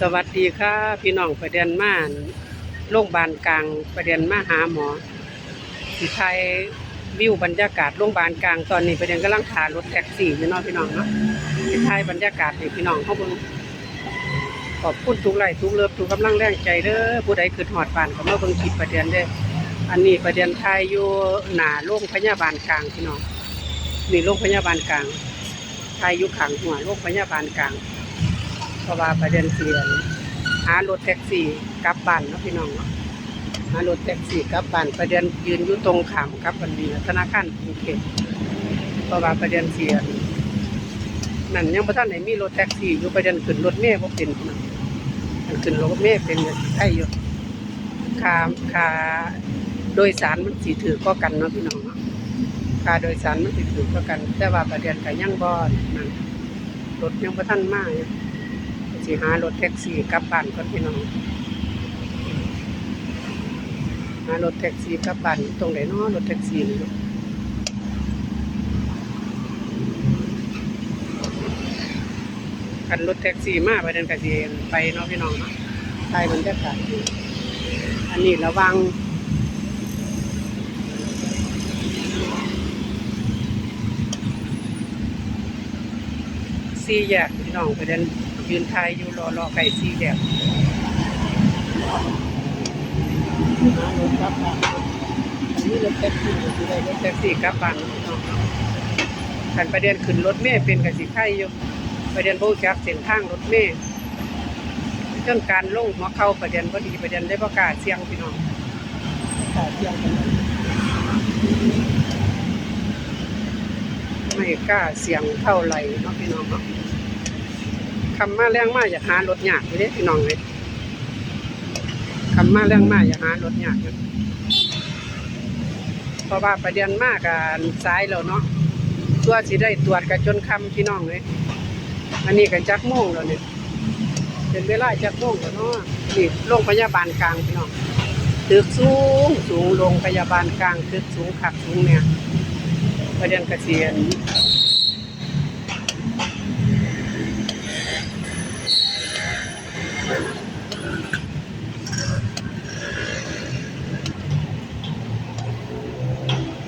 สวัสดีค่ะพี่น้องประเด็นมาโรงพยาบาลกลางประเด็นมาหาหมอสิไทยวิวบรรยากาศโรงพยาบาลกลางตอนนี้ประเด็นกำลังถ่ายรถแท็กซี่อยู่เนาะพี่น้องเนาะสิไทยบรรยากาศให้พี่น้องเขาเบิ่งขอบคุณทุกไลทุกเลิฟทุกกำลังแรงใจเด้อผู้ใดคือหอดบานก็มาเบิ่งคลิปประเด็นเด้ออันนี้ประเด็นไทยอยู่หน้าโรงพยาบาลกลางพี่น้องนี่โรงพยาบาลกลางไทยอยู่ข้างหัวโรงพยาบาลกลาง เพราะว่าประเด็นเสียนหารถแท็กซี่กลับบ้านนะพี่น้องเนาะหารถแท็กซี่กลับบ้านประเด็นยืนอยู่ตรงขามกับบันนี้ธนาคารกรุงเทพเพราะว่าประเด็นเสียนนั่นยังบ่ทันได้มีรถแท็กซี่อยู่ประเด็นขึ้นรถเมล์บ่เป็นน้องขึ้นรถเมล์เป็นใช่อยู่ค่าค่าโดยสารมันสิถือก็กันเนาะพี่น้องเนาะค่าโดยสารมันสิถือก็กัน แต่ว่าประเด็นก็ยังบ่นั่นรถยังบ่ทันมาอยู่ สิหารถแท็กซี่กลับบ้านก่อนพี่น้องหารถแท็กซี่กลับบ้านตรงไหนเนาะรถแท็กซี่นี่คันรถแท็กซี่มาไปเดินกะสิไปเนาะพี่น้องเนาะไปบรรยากาศอันนี้ระวังสี่แยกพี่น้องไปเดิน ยืนทายอยู่รอรอไก่สีแยกรถกลับบ้านอันนี้รถแท็กซี่อยู่ได้รถแท็กซี่กลับบ้านพี่น้องขันประเด็นขึ้นรถเมล์เป็นกับสิไข่อยู่ประเด็นโบจักเส้นทางรถเมล์เรื่องการลงหัวเข้าประเด็นพอดีประเด็นได้ประกาศเสียงพี่น้องประกาศเสียงไม่กล้าเสียงเท่าไหร่เนาะพี่น้องเนาะ คำมาแรงมากอย่าหารถยากเด้พี่น้องเลยคำมาแรงมากอย่าหารถยากอยู่เพราะว่าประเด็นมากกันสายแล้วเนาะตัวสิได้ตรวจกันจนคำพี่น้องเลยอันนี้กันจักโมงแล้วเนี่ยเป็นเวลาจักโมงแล้วเนาะนี่โรงพยาบาลกลางพี่น้องตึกสูงสูงโรงพยาบาลกลางตึกสูงขับสูงเนี่ยประเด็นเกษียณ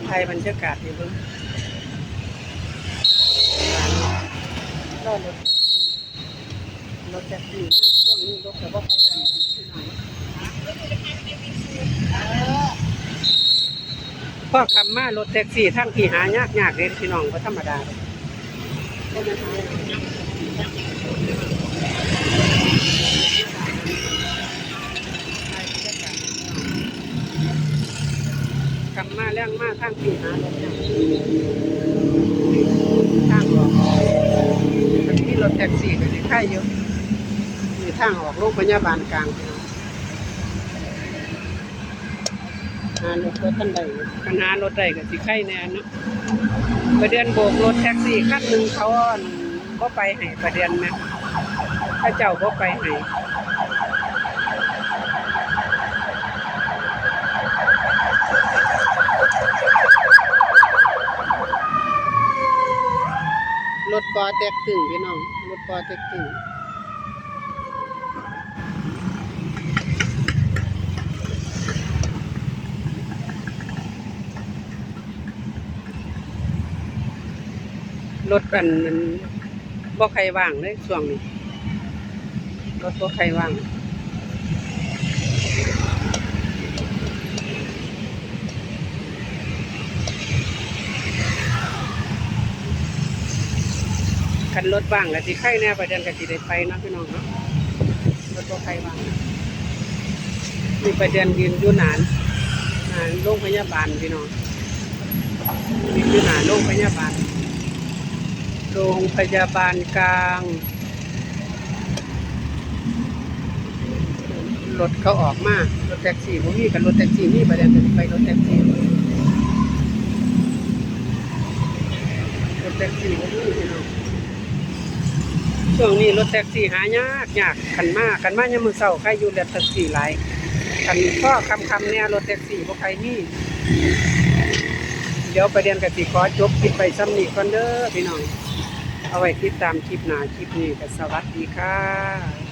ไทยบรรยากาศอยู่เบิ่งรอรถแท็กซี่รถแท็กซี่ช่วงนี้รถแต่ว่าใครันพ่องพ่อคำมารถแท็กซี่ทั้งที่หายากยากเลยพี่น้องก็ธรรมดาเลย มาเรื่องมาทั้งที่หารถยากทางออกมันมีรถแท็กซี่ก็ที่ค่ายเยอะมีทางออกโรงพยาบาลกลางพี่น้องหารถรถกันใดปัญหารถใดก็สิไข่แน่เนาะประเด็นโบกรถแท็กซี่คันหนึ่งเขาอั่นบ่ไปให้ประเด็นแม่พระเจ้าบ่ไปให้ ปอแตกตึงพี่น้องรถปอแตกตึงรถอันนั้นบ่ใครว่างเลยช่วงนี้รถบ่ใครว่าง คันรถว่างก็สิไข่แน่ประเด็นก็สิได้ไปเนาะพี่น้องเนาะรถบ่ใครว่างมีประเด็นยืนอยู่นานนานโรงพยาบาลพี่น้องยืนอยู่นานโรงพยาบาลโรงพยาบาลกลางรถเขาออกมารถแท็กซี่บ่มีกับรถแท็กซี่มีประเด็นก็สิไปรถแท็กซี่รถแท็กซี่บ่มีพี่น้อง ช่วงนี้รถแท็กซี่หายากยากขันมากขันมากยังมือเศร้าใครอยู่รถแท็กซี่หลายขันพ่อคำคำเนี่ยรถแท็กซี่พวกใครนี่เดี๋ยวประเด็นกสิขอจบคลิปไปซ้ำนี่ก่อนเด้อพี่น้อง เอาไว้ติดตามคลิปหนาคลิปนี้กันสวัสดีค่ะ